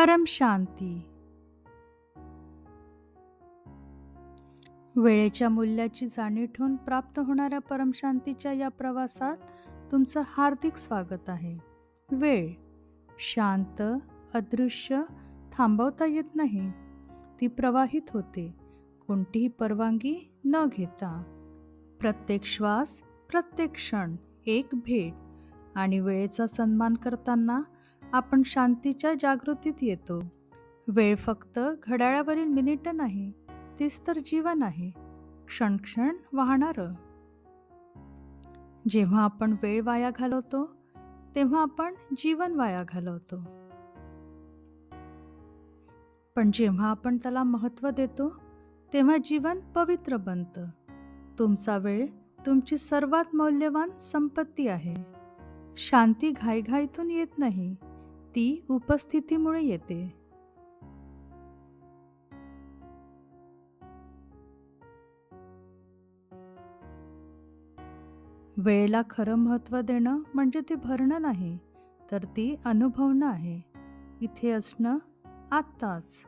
परम शांती. वेळेच्या मूल्याची जाणीव ठेवून प्राप्त होणाऱ्या परमशांतीच्या या प्रवासात तुमचं हार्दिक स्वागत आहे. वेळ. शांत अदृश्य थांबवता येत नाही. ती प्रवाहित होते. कोणतीही परवानगी न घेता. प्रत्येक श्वास प्रत्येक क्षण एक भेट आणि वेळेचा सन्मान करताना आपण शांतीच्या जागृतीत येतो. वेळ फक्त घड्याळावरील मिनिटं नाही तीच तर जीवन आहे. क्षण क्षण वाहणारं. जेव्हा आपण वेळ वाया घालवतो तेव्हा आपण जीवन वाया घालवतो. पण जेव्हा आपण त्याला महत्त्व देतो तेव्हा जीवन पवित्र बनतं. तुमचा वेळ तुमची सर्वात मौल्यवान संपत्ती आहे. शांती घाईघाईतून येत नाही. ती उपस्थितीमुळे येते. वेळेला खरं महत्त्व देणं म्हणजे ते भरणं नाही तर ती अनुभवणं आहे. इथे असणं आत्ताच.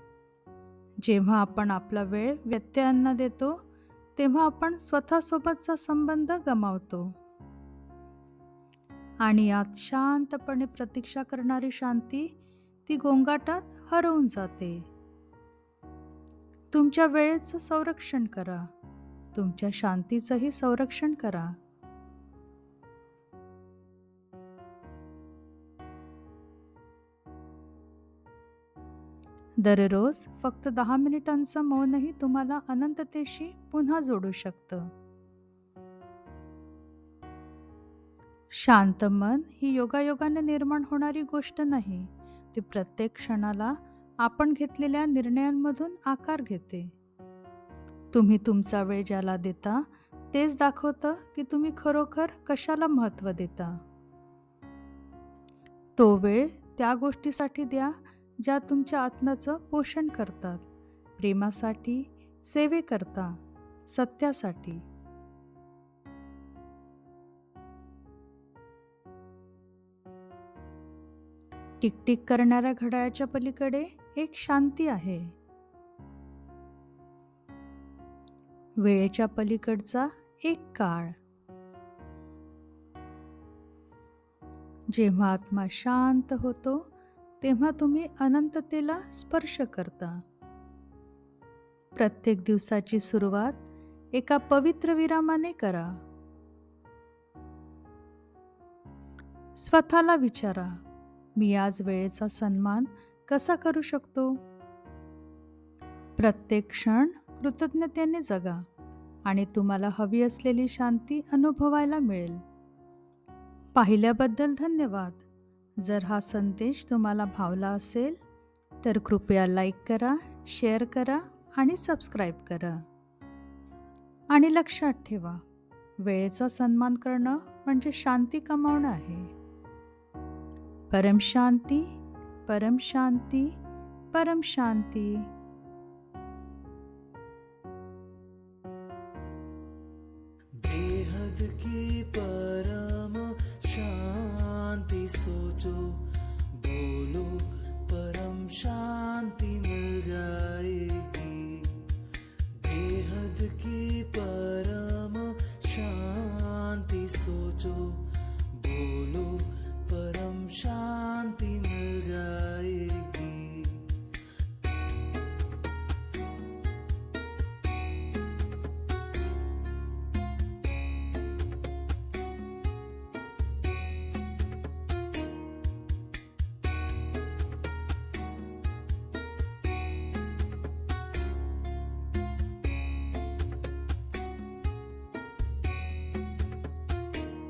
जेव्हा आपण आपला वेळ व्यत्ययांना देतो तेव्हा आपण स्वतःसोबतचा संबंध गमावतो. आणि आत शांतपणे प्रतीक्षा करणारी शांती ती गोंगाटात हरवून जाते. तुमच्या वेळेचं संरक्षण करा. तुमच्या शांतीचंही संरक्षण करा. दररोज फक्त दहा मिनिटांचं मौनही तुम्हाला अनंततेशी पुन्हा जोडू शकतं. शांत मन ही योगायोगाने निर्माण होणारी गोष्ट नाही. ती प्रत्येक क्षणाला आपण घेतलेल्या निर्णयांमधून आकार घेते. तुम्ही तुमचा वेळ ज्याला देता तेच दाखवतं की तुम्ही खरोखर कशाला महत्त्व देता. तो वेळ त्या गोष्टीसाठी द्या ज्या तुमच्या आत्म्याचं पोषण करतात. प्रेमासाठी सेवेकरता सत्यासाठी. टिकटिक करणाऱ्या घड्याळाच्या पलीकडे एक शांती आहे. वेळेच्या पलीकडचा एक काळ. जेव्हा आत्मा शांत होतो तेव्हा तुम्ही अनंततेला स्पर्श करता. प्रत्येक दिवसाची सुरुवात एका पवित्र विरामाने करा. स्वतःला विचारा. मी आज वेळेचा सन्मान कसा करू शकतो? प्रत्येक क्षण कृतज्ञतेने जगा आणि तुम्हाला हवी असलेली शांती अनुभवायला मिळेल. पाहिल्याबद्दल धन्यवाद. जर हा संदेश तुम्हाला भावला असेल तर कृपया लाईक करा शेअर करा आणि सबस्क्राईब करा. आणि लक्षात ठेवा वेळेचा सन्मान करणं म्हणजे शांती कमावणं आहे. परम शांती परम शांती परम शांती। बेहद की परम शांति सोचो।